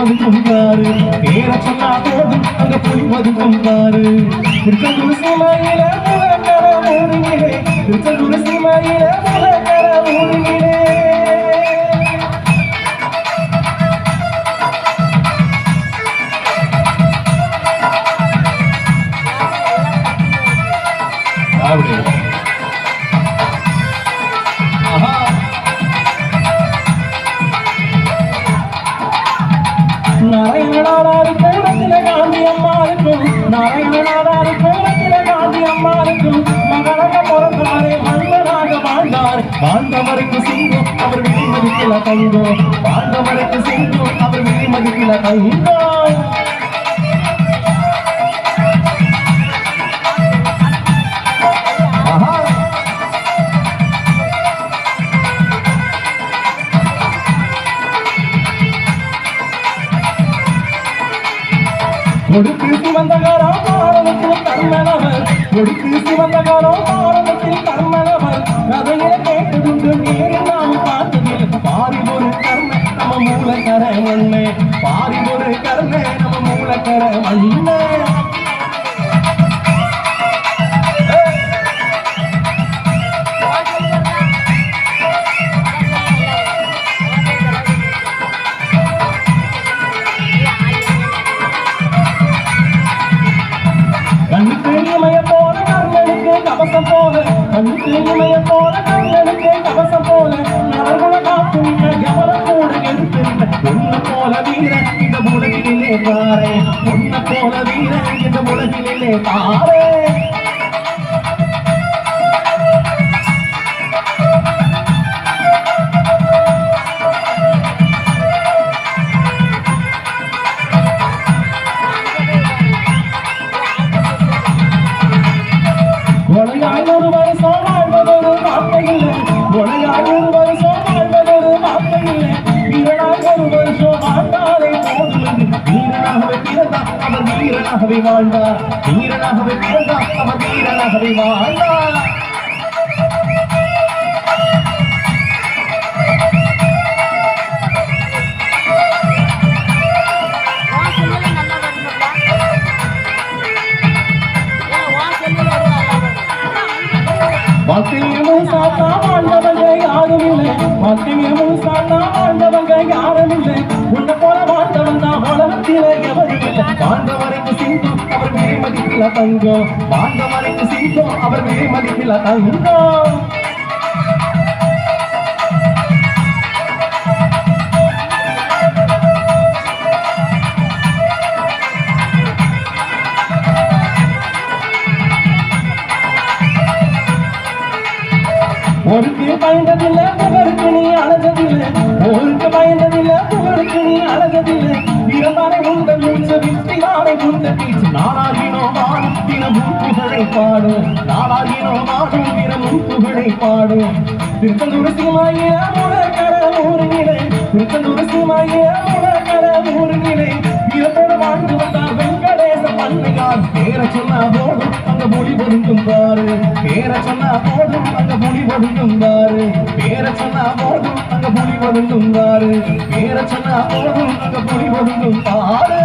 மதுக்கும் பாரு பேர சொன்னா போதும் அங்க போய் மதுக்கும் பாரு திருச்செந்தூர் சீமையில திருச்செந்தூர் சீமையில நாராயணனாரி கோலத்தில காந்தி அம்மா இருக்கும் நாராயணனாரி கோலத்தில காந்தி அம்மா இருக்கும் மகளாக பிறந்தாரே மன்னனாக வாழ்ந்தார். வாழ்ந்தவருக்கு சிங்கம் அவர் விதிமதிக்கல தங்கம் வாழ்ந்தவருக்கு சிங்கம் அவர் விதிமதிக்கல தங்கம் கொடுக்கு சிவந்தகாரோ பாரதத்தில் கர்மனவர் கொடுக்கு சிவந்தகாரோ பாரதத்தில் கர்மனவர் கதையை கேட்டதுண்டு நேரில் நாம் பார்த்ததில் பாரி ஒரு கர்ம நம்ம மூலக்கர மண்ணே பாரி ஒரு கர்ம நம்ம மூலக்கர கண்ணுக்கு போல கண்ணனுக்கு கவசம் போல நரகுல காத்து எவர கூட எடுத்திருந்த உன்ன போல வீர இந்த உலகிலே பாரு உன்ன போல வீர இந்த உலகிலே பாரு கொலையாய் ஒரு வருஷம் கொலையாய் ஒரு வருஷம் வாழ்வதொரு வீரனாய் வீரனாகவே அவர் வீரனாகவே வாழ்ந்தார். வீரனாகவே பிறந்தார் அவர் வீரனாகவே வாழ்ந்தார். மத்தியமும் சாத்தா வாழ்ந்தவங்க யாரும் இல்லை. மத்தியமும் சாத்தா வாழ்ந்தவங்க யாரும் இல்லை. உன்னை போல வாழ்ந்தவன் தான் உலகத்தில எவரும் இல்லை. வாழ்ந்தவரைக்கு சிங்கம் அவர் விலைமதிப்பில தங்கம் வாழ்ந்தவரைக்கு சிங்கம் அவர் விலைமதிப்பில தங்கம் பயந்ததில்லை புகழுக்கு நீ அழகதில்லை. ஊருக்கு பயந்ததில்லை புகழுக்கு நீ அழகதில்லை. இருந்தானே உந்த மூச்சு விட்டினானே உந்த பீச்சு நாளாகினோ வாழும் தினமும் புகழை பாடும் நாளாகினோ வாழும் தினமும் புகழை பாடும் திருச்செந்தூர் சீமாயிர முழக்கர ஊருகிலே திருச்செந்தூர் சீமாயிர முழக்கர ஊருகிலே வீரத்தோட வாழ்ந்து பார் பேர சொன்னா போதும் அங்க மொழி பொருந்தும் பாரு. பேர சொன்னா போதும் அங்க மொழி பொருந்தும் பாரு. பேர சொன்னா போதும் அங்க மொழி பொருந்தும் பாரு. பேர சொன்னா போதும் அங்க மொழி பொருந்தும் பாரு.